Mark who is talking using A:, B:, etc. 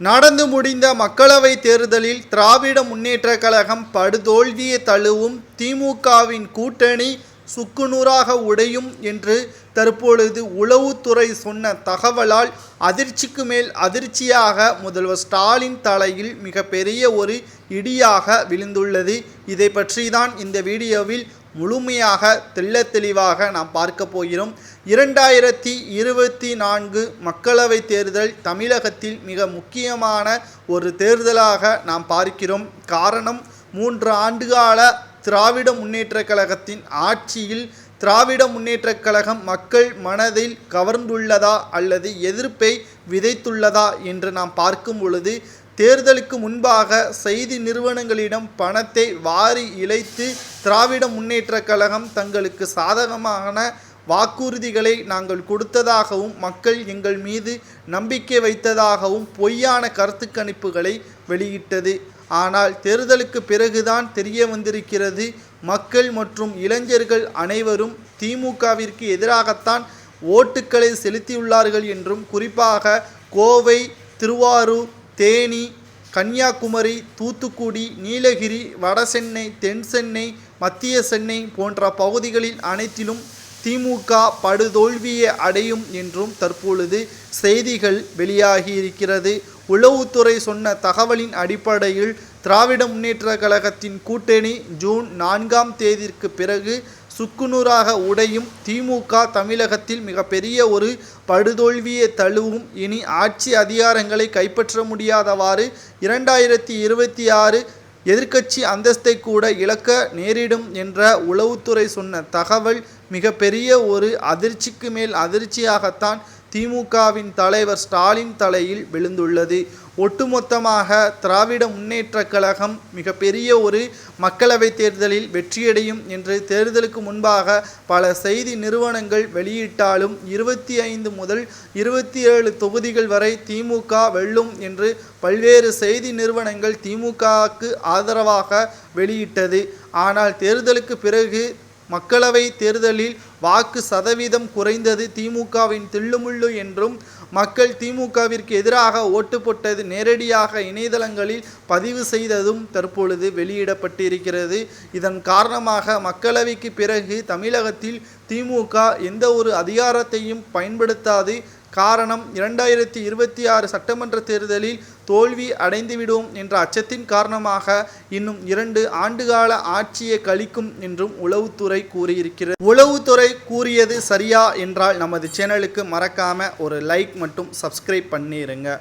A: நடந்து முடிந்த மக்களவை தேர்தலில் திராவிட முன்னேற்ற கழகம் படுதோல்வியை தழுவும் திமுகவின் கூட்டணி சுக்குநூறாக உடையும் என்று தற்பொழுது உளவுத்துறை சொன்ன தகவலால் அதிர்ச்சிக்கு மேல் அதிர்ச்சியாக முதல்வர் ஸ்டாலின் தலையில் மிகப்பெரிய ஒரு இடியாக விழுந்துள்ளது. இதை பற்றி தான் இந்த வீடியோவில் முழுமையாக தெள்ள தெளிவாக நாம் பார்க்க போகிறோம். இரண்டாயிரத்தி இருபத்தி நான்கு மக்களவைத் தேர்தல் தமிழகத்தில் மிக முக்கியமான ஒரு தேர்தலாக நாம் பார்க்கிறோம். காரணம் மூன்று ஆண்டுகால திராவிட முன்னேற்றக் கழகத்தின் ஆட்சியில் திராவிட முன்னேற்றக் கழகம் மக்கள் மனதில் கவர்ந்துள்ளதா அல்லது எதிர்ப்பை விதைத்துள்ளதா என்று நாம் பார்க்கும் பொழுது தேர்தலுக்கு முன்பாக செய்தி நிறுவனங்களிடம் பணத்தை வாரி இழைத்து திராவிட முன்னேற்றக் கழகம் தங்களுக்கு சாதகமான வாக்குறுதிகளை நாங்கள் கொடுத்ததாகவும் மக்கள் எங்கள் மீது நம்பிக்கை வைத்ததாகவும் பொய்யான கருத்து கணிப்புகளை வெளியிட்டது. ஆனால் தேர்தலுக்கு பிறகுதான் தெரிய வந்திருக்கிறது மக்கள் மற்றும் இளைஞர்கள் அனைவரும் திமுகவிற்கு எதிராகத்தான் ஓட்டுக்களை செலுத்தியுள்ளார்கள் என்றும் குறிப்பாக கோவை திருவாரூர் தேனி கன்னியாகுமரி தூத்துக்குடி நீலகிரி வடசென்னை தென் சென்னை மத்திய சென்னை போன்ற பகுதிகளில் அனைத்திலும் திமுக படுதோல்வியை அடையும் என்றும் தற்பொழுது செய்திகள் வெளியாகி இருக்கிறது உளவுத்துறை சொன்ன தகவலின் அடிப்படையில் திராவிட முன்னேற்ற கழகத்தின் கூட்டணி ஜூன் நான்காம் தேதிக்கு பிறகு சுக்குநூறாக உடையும் திமுக தமிழகத்தில் மிகப்பெரிய ஒரு படுதோல்வியை தழுவும். இனி ஆட்சி அதிகாரங்களை கைப்பற்ற முடியாதவாறு இரண்டாயிரத்தி இருபத்தி ஆறு எதிர்க்கட்சி அந்தஸ்தை கூட இழக்க நேரிடும் என்ற உளவுத்துறை சொன்ன தகவல் மிகப்பெரிய ஒரு அதிர்ச்சிக்கு மேல் அதிர்ச்சியாகத்தான் திமுகவின் தலைவர் ஸ்டாலின் தலையில் விழுந்துள்ளது. ஒட்டுமொத்தமாக திராவிட முன்னேற்ற கழகம் மிகப்பெரிய ஒரு மக்களவைத் தேர்தலில் வெற்றியடையும் என்று தேர்தலுக்கு முன்பாக பல செய்தி நிறுவனங்கள் வெளியிட்டாலும் இருபத்தி ஐந்து முதல் இருபத்தி ஏழு தொகுதிகள் வரை திமுக வெல்லும் என்று பல்வேறு செய்தி நிறுவனங்கள் திமுகவுக்கு ஆதரவாக வெளியிட்டது. ஆனால் தேர்தலுக்கு பிறகு மக்களவை தேர்தலில் வாக்கு சதவீதம் குறைந்தது திமுகவின் தில்லுமுள்ளு என்றும் மக்கள் திமுகவிற்கு எதிராக ஓட்டு போட்டது நேரடியாக இணையதளங்களில் பதிவு செய்ததும் தற்பொழுது வெளியிடப்பட்டிருக்கிறது. இதன் காரணமாக மக்களவைக்கு பிறகு தமிழகத்தில் திமுக எந்த ஒரு அதிகாரத்தையும் பயன்படுத்தாது காரணம் இரண்டாயிரத்தி இருபத்தி ஆறு சட்டமன்ற தேர்தலில் தோல்வி அடைந்துவிடும் என்ற அச்சத்தின் காரணமாக இன்னும் இரண்டு ஆண்டுகால ஆட்சியை கழிக்கும் என்றும் உளவுத்துறை கூறியிருக்கிறது. உளவுத்துறை கூறியது சரியா என்றால் நமது சேனலுக்கு மறக்காம ஒரு லைக் மட்டும் சப்ஸ்கிரைப் பண்ணிருங்க.